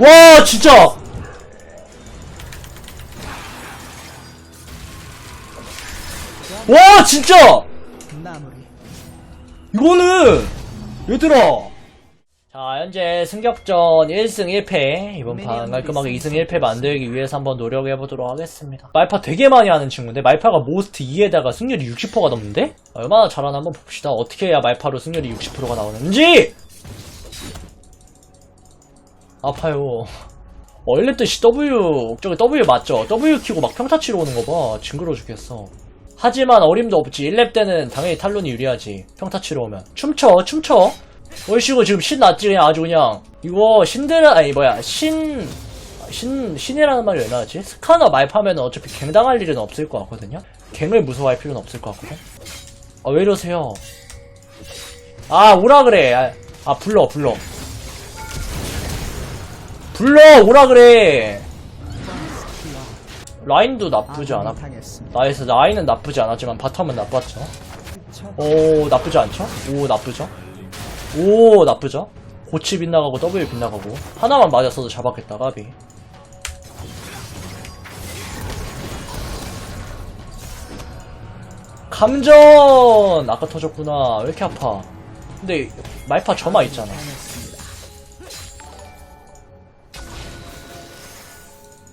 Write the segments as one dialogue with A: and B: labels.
A: 와 진짜! 와 진짜. 이거는 얘들아! 자 현재 승격전 1승 1패. 이번 판 깔끔하게 2승 1패 만들기 위해서 한번 노력해보도록 하겠습니다. 말파 되게 많이 하는 친구인데 말파가 모스트 2에다가 승률이 60%가 넘는데? 얼마나 잘하나 한번 봅시다. 어떻게 해야 말파로 승률이 60%가 나오는지 아파요 원래 뜻이 W 저기 W 맞죠? W 키고 막 평타 치러 오는 거 봐 징그러워 죽겠어 하지만 어림도 없지 1렙 때는 당연히 탈론이 유리하지 평타 치러 오면 춤춰 춤춰 얼씨구 지금 신 났지 그냥 아주 그냥 이거 신데라 아니 뭐야 신 신, 신이라는 말이 왜 나왔지? 스카너 말파면 어차피 갱당할 일은 없을 것 같거든요? 갱을 무서워할 필요는 없을 것 같거든? 아, 왜 이러세요? 아, 오라 그래. 아, 아, 불러, 불러. 불러, 오라 그래. 라인도 나쁘지 않아.
B: 아군이 당했습니다.
A: 나이스, 라인은 나쁘지 않았지만 바텀은 나빴죠.
B: 첫
A: 오, 나쁘지 않죠? 오, 나쁘죠? 오, 나쁘죠? 고치 빗나가고 W 빗나가고 하나만 맞았어도 잡았겠다, 가비. 감전! 아까 터졌구나. 왜 이렇게 아파? 근데 말파 점화 있잖아.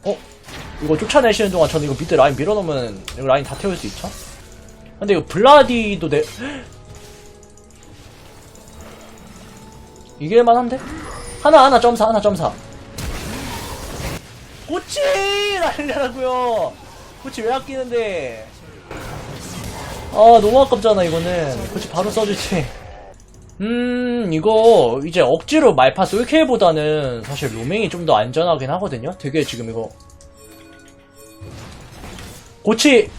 A: 어? 이거 쫓아내시는 동안 저는 이거 미드 라인 밀어놓으면 이거 라인 다 태울 수 있죠? 근데 이거 블라디도 내 이길 만한데? 하나 하나 점사 하나 점사 꼬치 날리라고요 꼬치 왜 아끼는데 아 너무 아깝잖아 이거는 꼬치 바로 써주지 음 이거 이제 억지로 말파 쏠케보다는 사실 로밍이 좀 더 안전하긴 하거든요? 되게 지금 이거. 고치!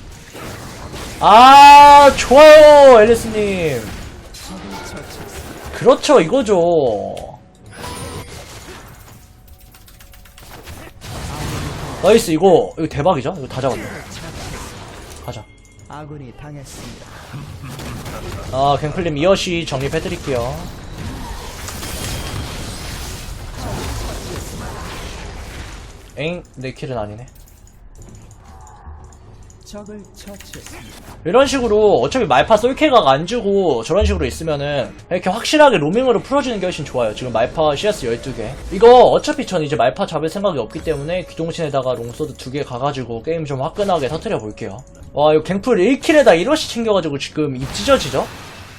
A: 아 좋아요 앨리스님. 그렇죠 이거죠. 나이스 이거 이거 대박이죠? 이거 다 잡았네
B: 아군이 당했습니다.
A: 아 갱플님 이어시 정립해드릴게요 엥? 내 킬은 아니네
B: 적을 처치했습니다.
A: 이런 식으로 어차피 말파 솔케가 안 주고 저런 식으로 있으면은 이렇게 확실하게 로밍으로 풀어주는 게 훨씬 좋아요. 지금 말파 CS 12개. 이거 어차피 전 이제 말파 잡을 생각이 없기 때문에 기동신에다가 롱소드 2개 가가지고 게임 좀 화끈하게 터트려 볼게요. 와 이거 갱플 1킬에다 1러시 챙겨가지고 지금 입 찢어지죠?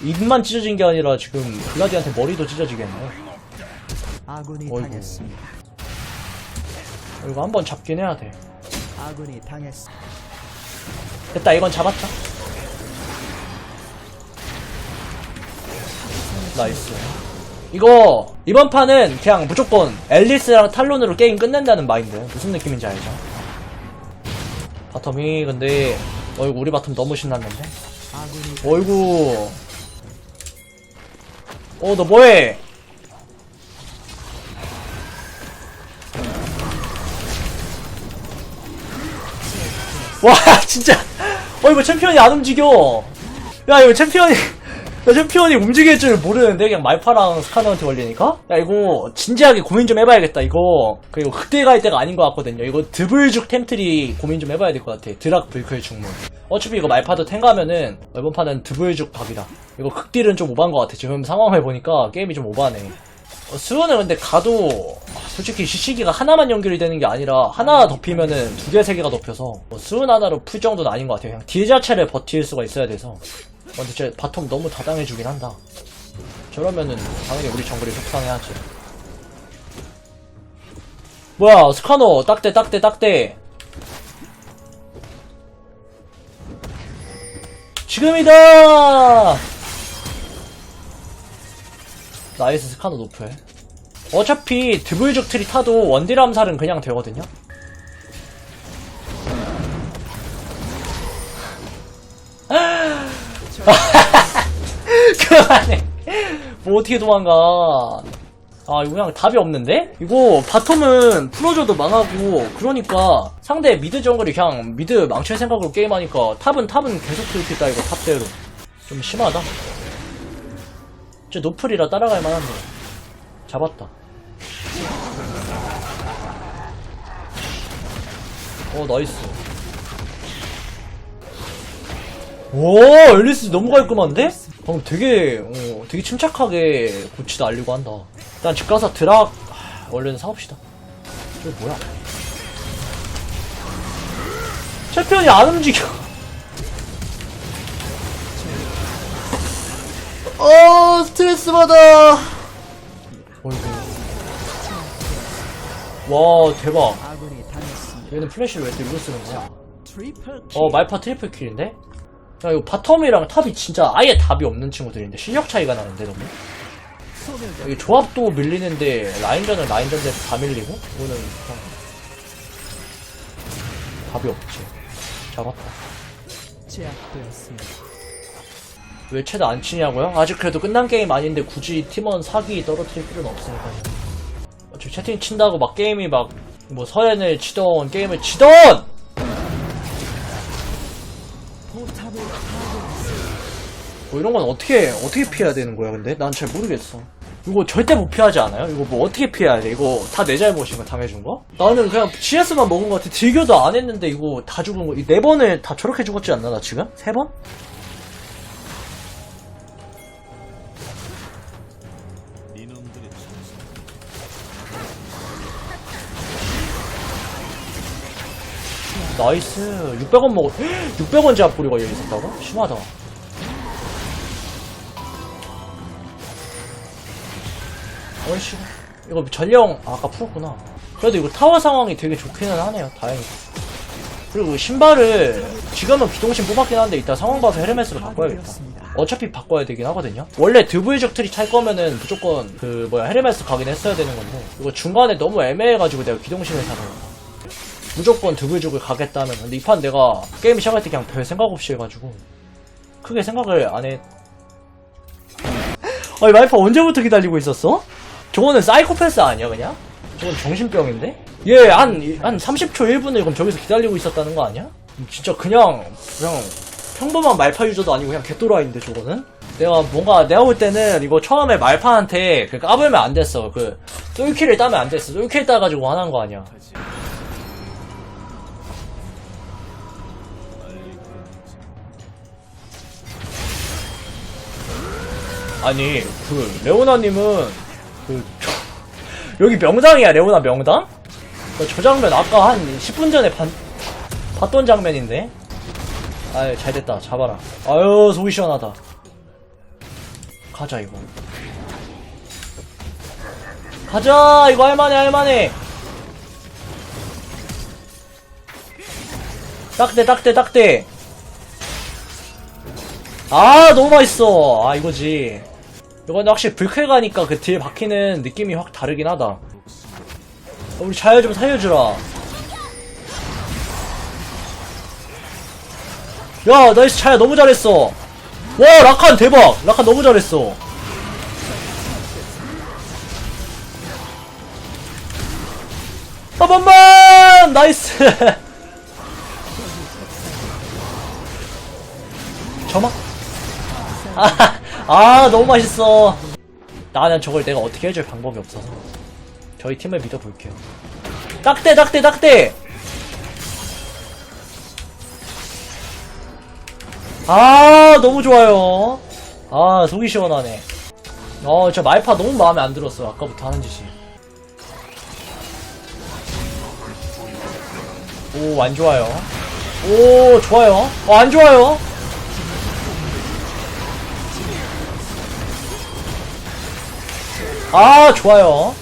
A: 입만 찢어진 게 아니라 지금 블라디한테 머리도 찢어지겠네.
B: 아군이
A: 어이구.
B: 당했습니다.
A: 이거 한번 잡긴 해야 돼.
B: 아군이 당했습니다.
A: 됐다 이건 잡았죠? 나이스. 이거 이번 판은 그냥 무조건 앨리스랑 탈론으로 게임 끝낸다는 마인드. 무슨 느낌인지 알죠? 바텀이 근데 어이구 우리 바텀 너무 신났는데? 어이구 어 너 뭐해 와 진짜. 어 이거 챔피언이 안 움직여. 야 이거 챔피언이 야 챔피언이 움직일 줄 모르는데 그냥 말파랑 스카너한테 걸리니까? 야 이거 진지하게 고민 좀 해봐야겠다 이거. 그리고 그때 갈 때가 아닌 것 같거든요. 이거 드블죽 템트리 고민 좀 해봐야 될 것 같아. 드락 불클 중문. 어차피 이거 말파도 탱 가면은 이번 판은 드블죽 박이다. 이거 극딜은 좀 오반 것 같아. 지금 상황을 보니까 게임이 좀 오바네 어, 수은은 근데 가도 아, 솔직히 시시기가 하나만 연결이 되는 게 아니라 하나 덮이면은 두 개, 세 개가 덮여서 뭐 수은 하나로 풀 정도는 아닌 것 같아요. 그냥 딜 자체를 버틸 수가 있어야 돼서. 어, 근데 제 바텀 너무 다당해주긴 한다. 저러면은 당연히 우리 정글이 속상해하지. 뭐야 스카너 딱대 딱대 딱대 지금이다 나이스 스카너 노플 어차피 드블적 트리 타도 원딜 암살은 그냥 되거든요. 그만해. 뭐 어떻게 도망가. 아 이거 그냥 답이 없는데? 이거 바텀은 풀어줘도 망하고 그러니까 상대 미드 정글이 그냥 미드 망칠 생각으로 게임하니까 탑은 탑은 계속 들켰다 이거 탑대로. 좀 심하다 쟤 노플이라 따라갈 만한데. 잡았다. 오 나이스. 오 앨리스 너무 깔끔한데? 방금 되게 어, 되게 침착하게 고치 날리고 한다. 일단 집가서 드락 하, 원래는 사옵시다. 저 뭐야? 챔피언이 안 움직여. 어 스트레스 받아 어이구 와 대박. 얘는 플래시를 왜 또 이거 쓰는 거야. 어 말파 트리플 킬인데? 야 이거 바텀이랑 탑이 진짜 아예 답이 없는 친구들인데 실력 차이가 나는데 너무 이게 조합도 밀리는데 라인전은 라인전대로 다 밀리고 이거는 그냥 답이 없지 잡았다
B: 제압되었습니다.
A: 왜 최대 안 치냐고요? 아직 그래도 끝난 게임 아닌데 굳이 팀원 사기 떨어뜨릴 필요는 없으니까요 어차피 채팅 친다고 막 게임이 막 뭐 서연을 치던 게임을 치던. 뭐 이런 건 어떻게 어떻게 피해야 되는 거야 근데 난 잘 모르겠어 이거 절대 못 피하지 않아요? 이거 뭐 어떻게 피해야 돼? 이거 다 내 잘못인 거 당해준 거? 나는 그냥 GS만 먹은 거 같아 딜교도 안 했는데 이거 다 죽은 거이 네 번을 다 저렇게 죽었지 않나 나 지금? 세 번? 나이스. 600원 먹었 600원 제압 뿌리 걸려 있었다고? 심하다. 어이씨. 이거 전령 아, 아까 풀었구나. 그래도 이거 타워 상황이 되게 좋기는 하네요. 다행이다 그리고 신발을 지금은 기동신 뽑았긴 한데 이따 상황 봐서 헤르메스로 바꿔야겠다. 어차피 바꿔야 되긴 하거든요. 원래 드브이적 트리 찰 거면은 무조건 그 뭐야 헤르메스 가긴 했어야 되는 건데 이거 중간에 너무 애매해가지고 내가 기동신을 사는 거야 무조건 드브이족을 가겠다면 근데 이 판 내가 게임 시작할 때 그냥 별 생각 없이 해가지고 크게 생각을 안 해 아니 마이파 언제부터 기다리고 있었어? 저거는 사이코패스 아니야 그냥? 저건 정신병인데? 얘한한 30초 1분을 그럼 저기서 기다리고 있었다는 거 아니야? 진짜 그냥 그냥 평범한 말파 유저도 아니고 그냥 개또라이인데 저거는? 내가 뭔가 내가 볼 때는 이거 처음에 말파한테 그 까불면 안 됐어 그 똘키를 따면 안 됐어 똘키를 따가지고 화난 거 아니야 아니 그 레오나님은 그 저- 여기 명당이야 레오나 명당? 그저 장면 아까 한 10분 전에 반- 봤던 장면인데? 아유 잘됐다. 잡아라. 아유 속이 시원하다. 가자 이거. 가자 이거 할만해 할만해. 딱대 딱대 딱대 아 너무 맛있어. 아 이거지. 이건 확실히 불클 가니까 그 딜 박히는 느낌이 확 다르긴 하다. 어, 우리 자야 좀 살려주라. 야 나이스 자야 너무 잘했어. 와 라칸 대박. 라칸 너무 잘했어. 한 번만! 나이스. 저만 아, 아 너무 맛있어. 나는 저걸 내가 어떻게 해줄 방법이 없어서. 저희 팀을 믿어볼게요. 딱대 딱대 딱대! 아 너무 좋아요. 아 속이 시원하네. 어저 말파 너무 마음에 안 들었어 아까부터 하는 짓이. 오 안 좋아요. 오 좋아요. 어 안 좋아요 아 좋아요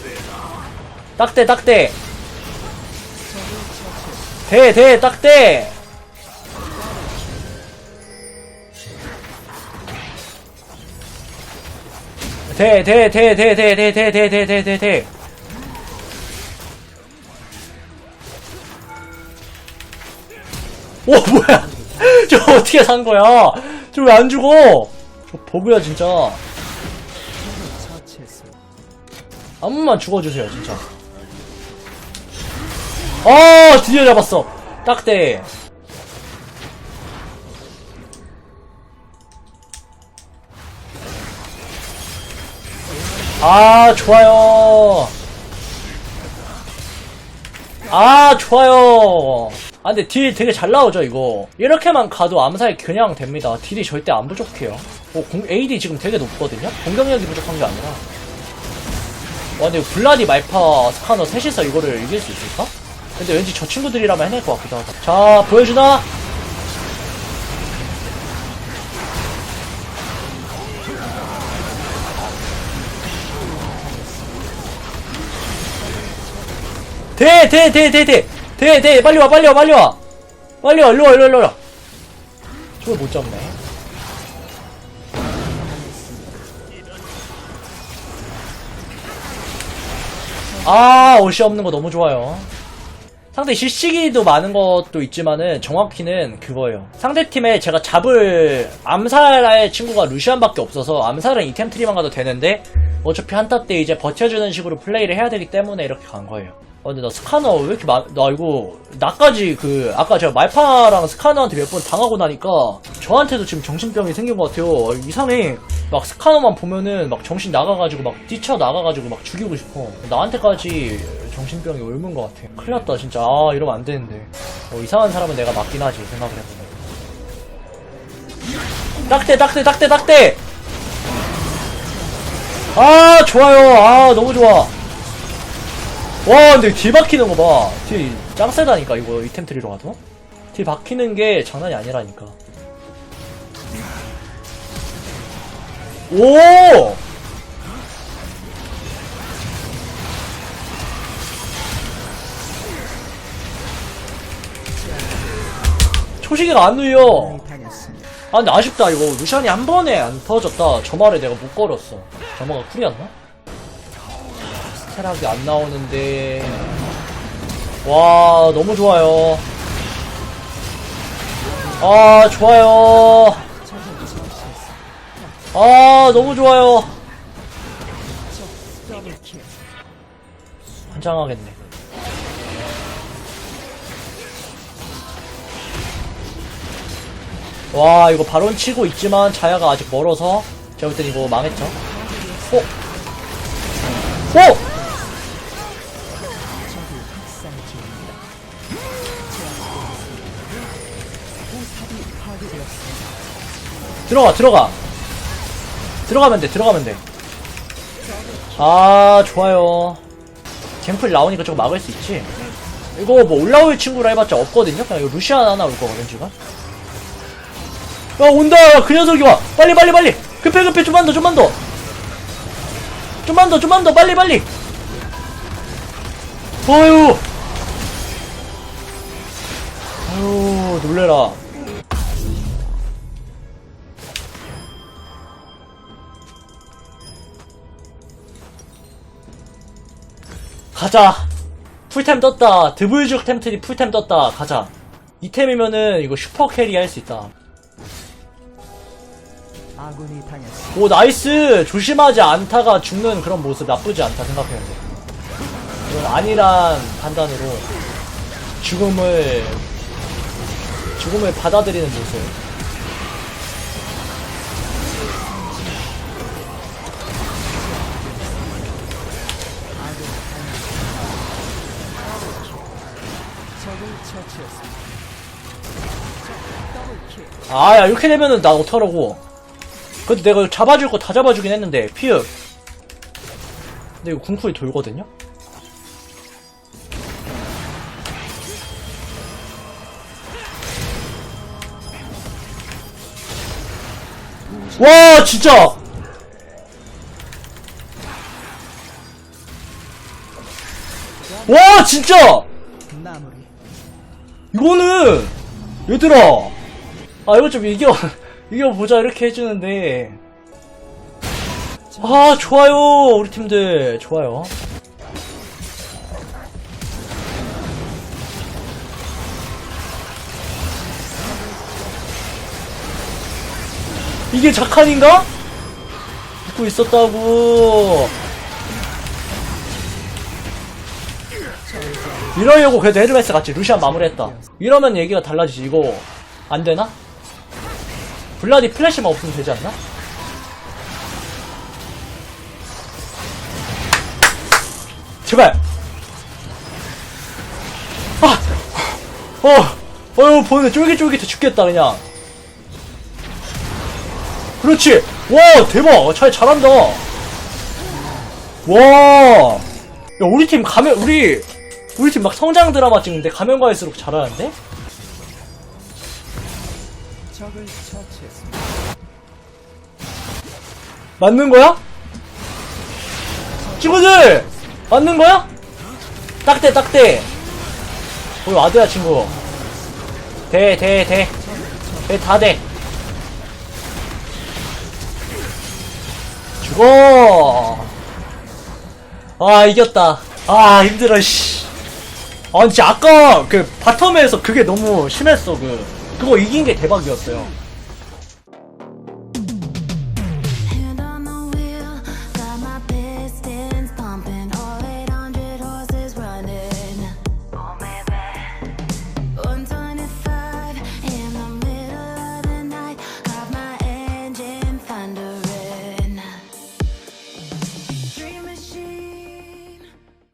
A: 딱대 딱대 대 대 딱대 대대 대 대 대 대 대 대 대 대 대 대 오 뭐야 저 어떻게 산 거야 저 왜 안 죽어 저 버그야 진짜 한 번만 죽어주세요, 진짜. 어, 드디어 잡았어. 딱대. 아, 좋아요. 아, 좋아요. 아 근데 딜 되게 잘 나오죠 이거 이렇게만 가도 암살 그냥 됩니다 딜이 절대 안 부족해요 어, 공, AD 지금 되게 높거든요 공격력이 부족한 게 아니라 와 근데 블라디 말파 스카너 셋이서 이거를 이길 수 있을까? 근데 왠지 저 친구들이라면 해낼 것 같기도 하다 자 보여주나? 돼, 돼, 돼, 돼, 돼, 돼, 돼, 빨리 와, 빨리 와, 빨리 와, 빨리 와, 일로 와, 일로 와, 일로 와. 저걸 못 잡네. 아, 옷이 없는 거 너무 좋아요. 상대 실시기도 많은 것도 있지만은 정확히는 그거예요. 상대 팀에 제가 잡을 암살할 친구가 루시안밖에 없어서 암살은 이템 트리만 가도 되는데 어차피 한타 때 이제 버텨주는 식으로 플레이를 해야 되기 때문에 이렇게 간 거예요. 어, 근데 나 스카너 왜 이렇게 많, 나 이거, 나까지 그, 아까 제가 말파랑 스카너한테 몇 번 당하고 나니까, 저한테도 지금 정신병이 생긴 것 같아요. 어, 이상해. 막 스카너만 보면은 막 정신 나가가지고 막 뛰쳐나가가지고 막 죽이고 싶어. 나한테까지 정신병이 옮은 것 같아. 큰일 났다, 진짜. 아, 이러면 안 되는데. 어, 이상한 사람은 내가 맞긴 하지, 생각을 해보면. 딱대, 딱대, 딱대, 딱대! 아, 좋아요. 아, 너무 좋아. 와 근데 딜 박히는 거 봐. 딜 짱세다니까 이거 이템 트리로 가도. 딜 박히는 게 장난이 아니라니까. 오! 초시계가 안 눌려. 아 근데 아쉽다 이거 루시안이 한 번에 안 터졌다 저 말에 내가 못 걸었어 점화가 쿨이었나? 스테락이 안 나오는데 와 너무 좋아요 아 좋아요 아 너무 좋아요. 환장하겠네 와 이거 바론 치고 있지만 자야가 아직 멀어서 제가 볼땐 이거 망했죠 어? 어? 들어가 들어가. 들어가면 돼 들어가면 돼아 좋아요. 갱플 나오니까 저거 막을 수 있지? 이거 뭐 올라올 친구라 해봤자 없거든요? 그냥 이거 루시안 하나 올 거거든 지금. 야 온다! 그 녀석이 와! 빨리 빨리 빨리! 급해 급해! 좀만 더 좀만 더! 좀만 더 좀만 더! 빨리 빨리! 어휴 아유 놀래라 가자. 풀템 떴다. 드블죽 템트리 풀템 떴다. 가자. 이 템이면은 이거 슈퍼 캐리 할 수 있다. 오, 나이스! 조심하지 않다가 죽는 그런 모습 나쁘지 않다 생각했는데. 이건 아니란 판단으로 죽음을, 죽음을 받아들이는 모습. 아, 야, 이렇게 되면은 나 어떡하라고. 그래도 내가 잡아줄 거 다 잡아주긴 했는데, 피읍. 근데 이거 궁쿨이 돌거든요? 와, 진짜! 와, 진짜! 이거는 얘들아. 아 이거 좀 이겨 이겨보자 이렇게 해주는데. 아 좋아요 우리 팀들. 좋아요. 이게 작한인가? 믿고 있었다고 이러려고 그래도 헤르메스 같이 루시안 마무리했다. 이러면 얘기가 달라지지. 이거 안 되나? 블라디 플래시만 없으면 되지 않나? 제발. 아, 어, 어, 보는데 쫄깃쫄깃해 죽겠다, 그냥. 그렇지! 와, 대박! 잘, 잘한다! 와! 야, 우리 팀 가면, 우리, 우리 팀 막 성장 드라마 찍는데 가면 갈수록 잘하는데? 맞는 거야? 친구들! 맞는 거야? 딱대, 딱대! 우리 와드야, 친구. 대, 대, 대. 대, 다 대. 죽어! 아, 이겼다. 아, 힘들어, 씨. 아, 진짜 아까 그 바텀에서 그게 너무 심했어, 그. 그거 이긴 게 대박이었어요.